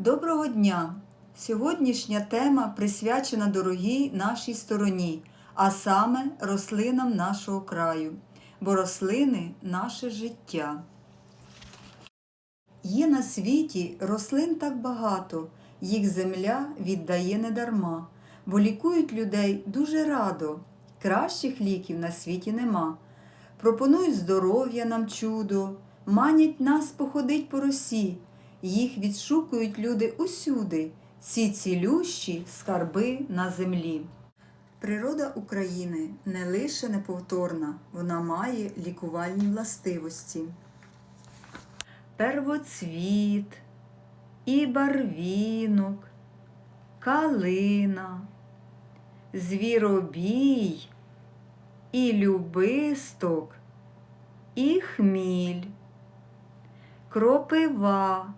Доброго дня! Сьогоднішня тема присвячена дорогій нашій стороні, а саме рослинам нашого краю, бо рослини наше життя. Є на світі рослин так багато, їх земля віддає недарма, бо лікують людей дуже радо, кращих ліків на світі нема. Пропонують здоров'я нам чудо, манять нас походить по росі, їх відшукують люди усюди, ці цілющі скарби на землі. Природа України не лише неповторна, вона має лікувальні властивості. Первоцвіт, і барвінок, калина, звіробій, і любисток, і хміль, кропива,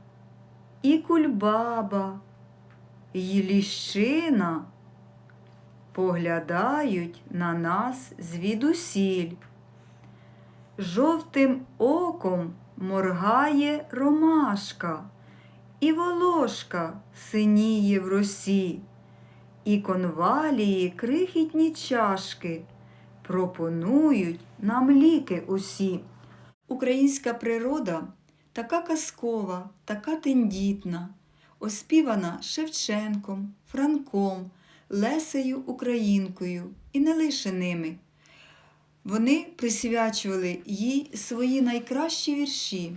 і кульбаба, і ліщина поглядають на нас звідусіль. Жовтим оком моргає ромашка, і волошка синіє в росі, і конвалії крихітні чашки пропонують нам ліки усі. Українська природа така казкова, така тендітна, оспівана Шевченком, Франком, Лесею Українкою і не лише ними. Вони присвячували їй свої найкращі вірші.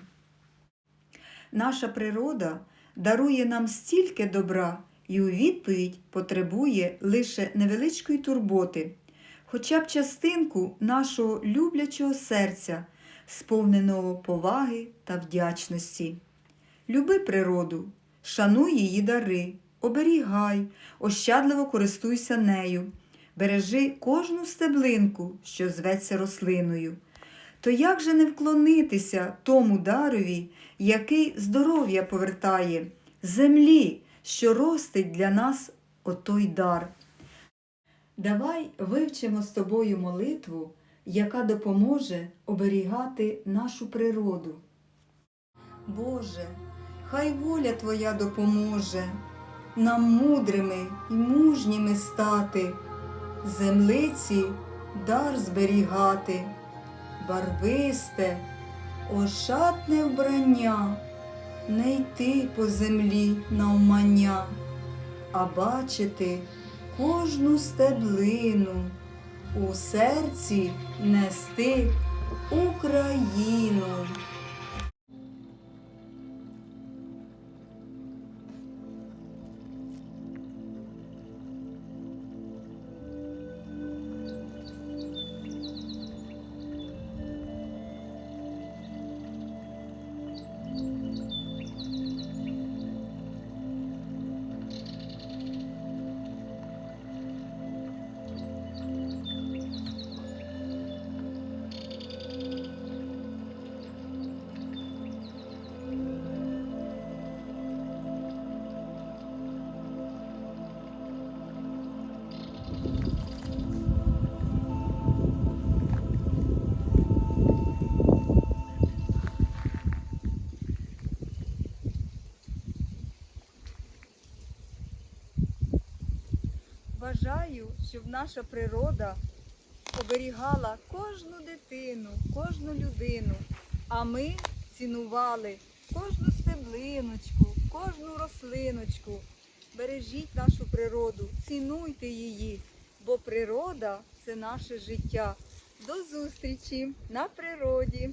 Наша природа дарує нам стільки добра і у відповідь потребує лише невеличкої турботи, хоча б частинку нашого люблячого серця, сповненого поваги та вдячності. Люби природу, шануй її дари, оберігай, ощадливо користуйся нею, бережи кожну стеблинку, що зветься рослиною. То як же не вклонитися тому дарові, який здоров'я повертає, землі, що ростить для нас отой дар? Давай вивчимо з тобою молитву, яка допоможе оберігати нашу природу. Боже, хай воля Твоя допоможе нам мудрими і мужніми стати, землиці дар зберігати, барвисте, ошатне вбрання, не йти по землі навмання, а бачити кожну стеблину, у серці нести Україну. Бажаю, щоб наша природа оберігала кожну дитину, кожну людину, а ми цінували кожну стеблиночку, кожну рослиночку. Бережіть нашу природу, цінуйте її, бо природа це наше життя. До зустрічі на природі!